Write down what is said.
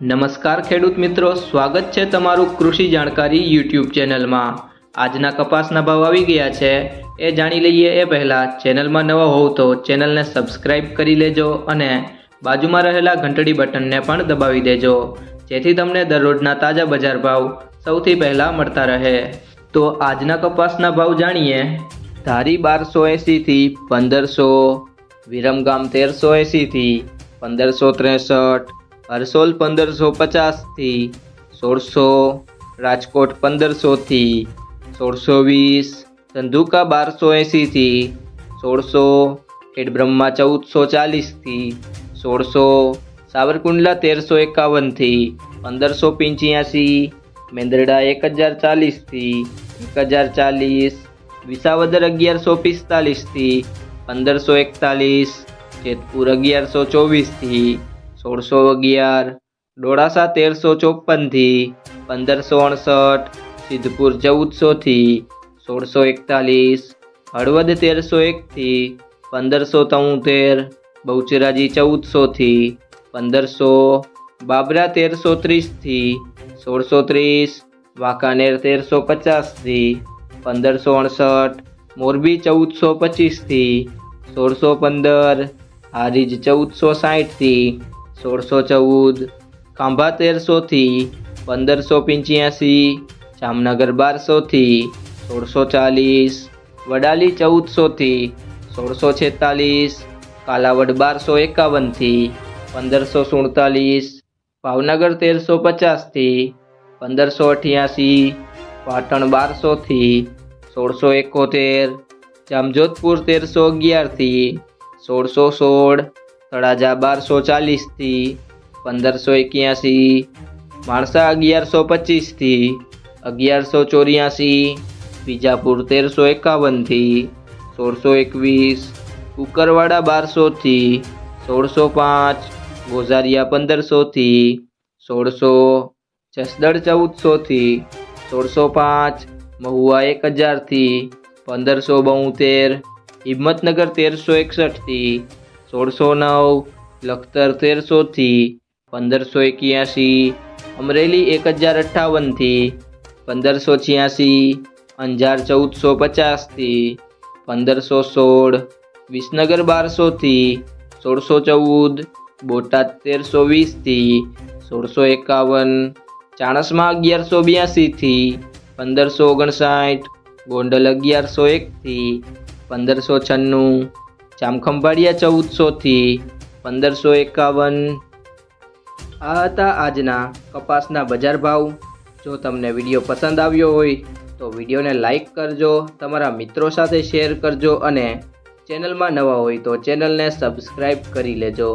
નમસ્કાર ખેડૂત મિત્રો, સ્વાગત છે તમારું કૃષિ જાણકારી યુટ્યુબ ચેનલમાં. આજના કપાસના ભાવ આવી ગયા છે. એ જાણી લઈએ એ પહેલાં, ચેનલમાં નવા હોવ તો ચેનલને સબસ્ક્રાઇબ કરી લેજો અને બાજુમાં રહેલા ઘંટડી બટનને પણ દબાવી દેજો. જેથી તમને દરરોજના તાજા બજાર ભાવ સૌથી પહેલાં મળતા રહે. તો આજના કપાસના ભાવ જાણીએ. ધારી બારસો એંસીથી પંદરસો, વિરમગામ તેરસો એંસીથી પંદરસો ત્રેસઠ હરસોલ પંદરસો પચાસથી સોળસો રાજકોટ પંદરસોથી સોળસો વીસ, ધંધુકા બારસો એંસીથી સોળસો, ખેડબ્રહ્મા ચૌદસો ચાલીસથી સોળસો, સાવરકુંડલા તેરસો એકાવનથી પંદરસો પંચ્યાસી, મેંદરડા એક હજાર ચાલીસથી એક હજાર ચાલીસ, વિસાવદર અગિયારસો પિસ્તાલીસથી પંદરસો એકતાલીસ, જેતપુર અગિયારસો ચોવીસથી સોળસો અગિયાર, ડોળાસા તેરસો ચોપનથી, પંદરસો અડસઠ, સિદ્ધપુર ચૌદસોથી, સોળસો એકતાલીસ, હળવદ તેરસો એકથી, પંદરસો તોતેર, બહુચરાજી ચૌદસોથી, પંદરસો, બાબરા તેરસો ત્રીસથી, સોળસો ત્રીસ, વાંકાનેર તેરસો પચાસથી, પંદરસો અડસઠ, મોરબી ચૌદસો પચીસથી, સોળસો પંદર, હારીજ ચૌદસો સાઠથી સોળસો ચૌદ, ખાંભા તેરસોથી પંદરસો પંચ્યાસી, જામનગર બારસોથી સોળસો ચાલીસ, વડાલી ચૌદસોથી સોળસો છેતાલીસ, કાલાવડ બારસો એકાવનથી પંદરસો સુડતાલીસ, ભાવનગર તેરસો પચાસથી પંદરસો અઠ્યાસી, પાટણ બારસોથી સોળસો એકોતેર, જામજોધપુર તેરસો અગિયારથી સોળસો સોળ તળાજા બારસો ચાલીસથી પંદરસો એક્યાસી, માણસા અગિયારસો પચીસથી અગિયારસો ચોર્યાસી, બીજાપુર તેરસો એકાવનથી સોળસો એકવીસ, કુકરવાડા બારસોથી સોળસો પાંચ, ગોઝારિયા પંદરસોથી સોળસો જસદળ ચૌદસોથી સોળસો પાંચ, મહુવા એક હજારથી પંદરસો બોતેર હિંમતનગર તેરસો એકસઠથી સોળસો નવ લખતર તેરસોથી પંદરસો એક્યાસી, અમરેલી એક હજાર અઠ્ઠાવનથી પંદરસો છ્યાસી, અંજાર ચૌદસો પચાસથી પંદરસો સોળ, વિસનગર બારસોથી સોળસો ચૌદ, બોટાદ તેરસો વીસથી સોળસો એકાવન, ચાણસમાં અગિયારસો બ્યાસીથી પંદરસો ઓગણસાઠ, ગોંડલ અગિયારસો એકથી પંદરસો છન્નું જામખંભાળિયા ચૌદસોથી પંદરસો એકાવન. આ હતા આજના કપાસના બજાર ભાવ. જો તમને વીડિયો પસંદ આવ્યો હોય તો વિડીયોને લાઇક કરજો, તમારા મિત્રો સાથે શેર કરજો અને ચેનલમાં નવા હોય તો ચેનલને સબસ્ક્રાઈબ કરી લેજો.